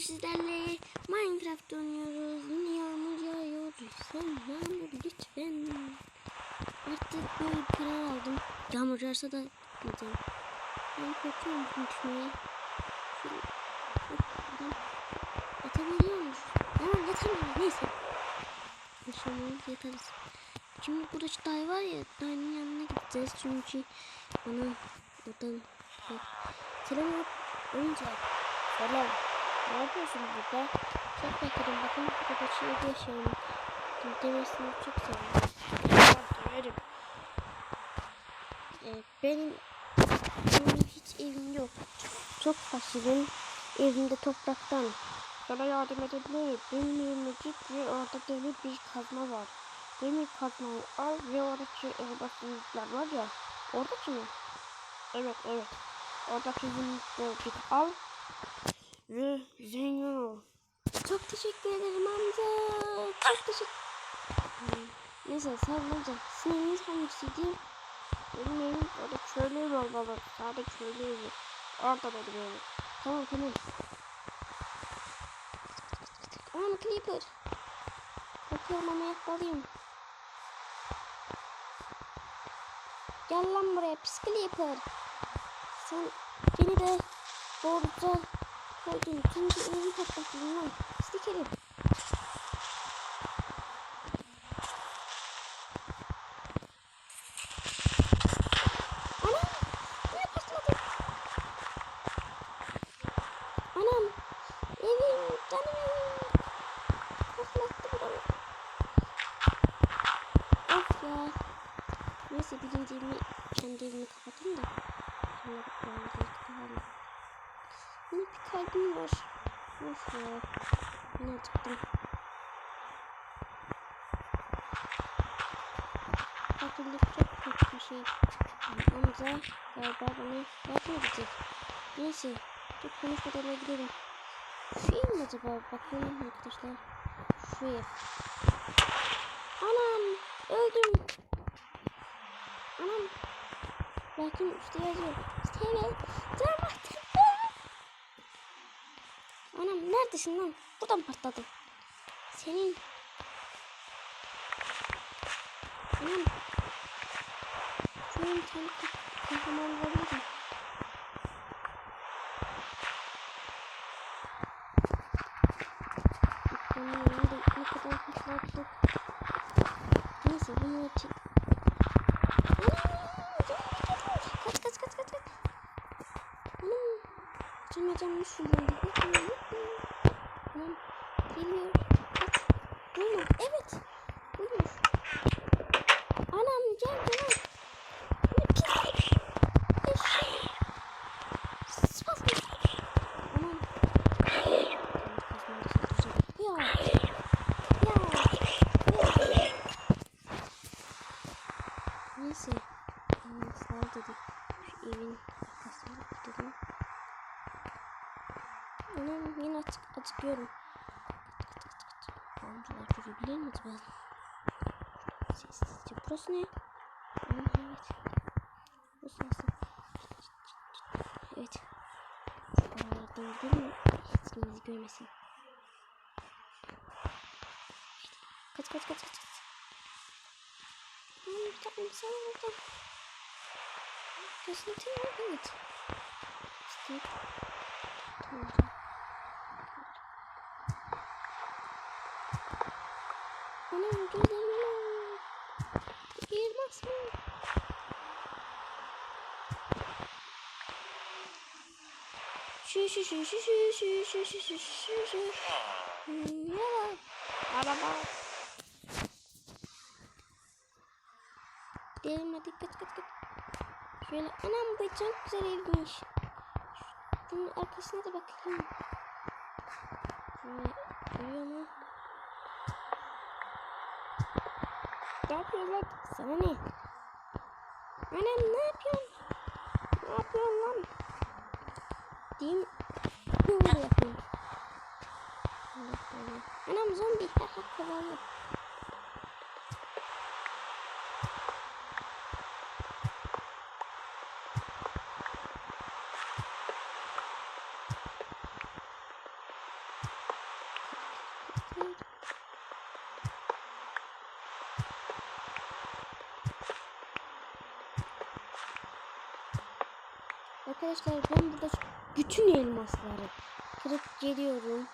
sizlerle Minecraft oynuyoruz. Yağmur yağıyor. Sen yağmur lütfen. Artık bir karar aldım. Yağmur yağarsa da gideceğim. Ben korkuyorum Şuradan Yatabiliyor musun? Ama yatamıyorum. Neyse. İnşallah yatarız. Şimdi burada şu day var ya. Dayının yanına gideceğiz. Çünkü bana buradan bak. Selam yap. Oyuncak. Selam. Ne yapıyorsun burada? Çok bakarım. Bakın burada şey yaşıyorum. Demesini çok seviyorum. Severim. Ee, benim, benim hiç evim yok. Çok fakirim. Evimde topraktan. Sana yardım edebilirim. Benim evime git ve orada demir bir kazma var. Demir kazmayı al ve oradaki elbasızlıklar var ya. Oradaki mi? Evet evet. Oradaki git al ve zengin ol. Çok teşekkür ederim amca. Çok teşekkür Neyse eviniz hangisiydi? Benim evim orada evi olmalı. Köylü evi. Orada benim evim. Tamam tamam. Anam Creeper. Korkuyorum ama yakmalıyım. Gel lan buraya pis Creeper. Sen beni de doğruca koydum. Çünkü elimi patlattım lan. Sikerim. Neyse birincimi kendi elimi kapatayım da. Sonra kalbim var. Of ya. Yine acıktım. Fakirlik çok kötü bir şey. Amca galiba bana yardım edecek. Neyse. Çok konuşmadan gidelim. Şu ev mi acaba? Bakalım arkadaşlar. Şu ev. Anam. Öldüm. Anam. Bakın işte yazıyor. Seve. Canım Neredesin lan? Buradan patladım. Senin. Anam. Senin sen kahraman olabilirim. Ne kadar patlattık. Neyse bunu açayım. Kaç kaç kaç kaç kaç. Anam. Canım canım şu Geliyor. Buyur. Evet. Buyur. Anam gel gel. Neyse. Sağ dedik. Şu evin arkasına gidelim. Anam yine açık, acıkıyorum. найти юбилей на тебя. Здесь эти вкусные. Вкусно. Эти. Там будем с ними заберемся. Кать, кать, кать, кать. Ну, там, там, там. То есть, ну, ты не убить. Стыд. Şu şu şu şu şu şu şu şu şu şu şu Hmm, Ya. Araba. Gidelim hadi kaç kaç kaç. Şöyle anam bu çok güzel evmiş. Bunun arkasına da bakayım. Şöyle görüyor mu? Ne yapıyorsun lan? Sana ne? Anam ne yapıyorsun? Ne yapıyorsun lan? Diyeyim. Allah Allah. Anam zombi. Kazandı. Arkadaşlar ben burada bütün elmasları kırıp geliyorum.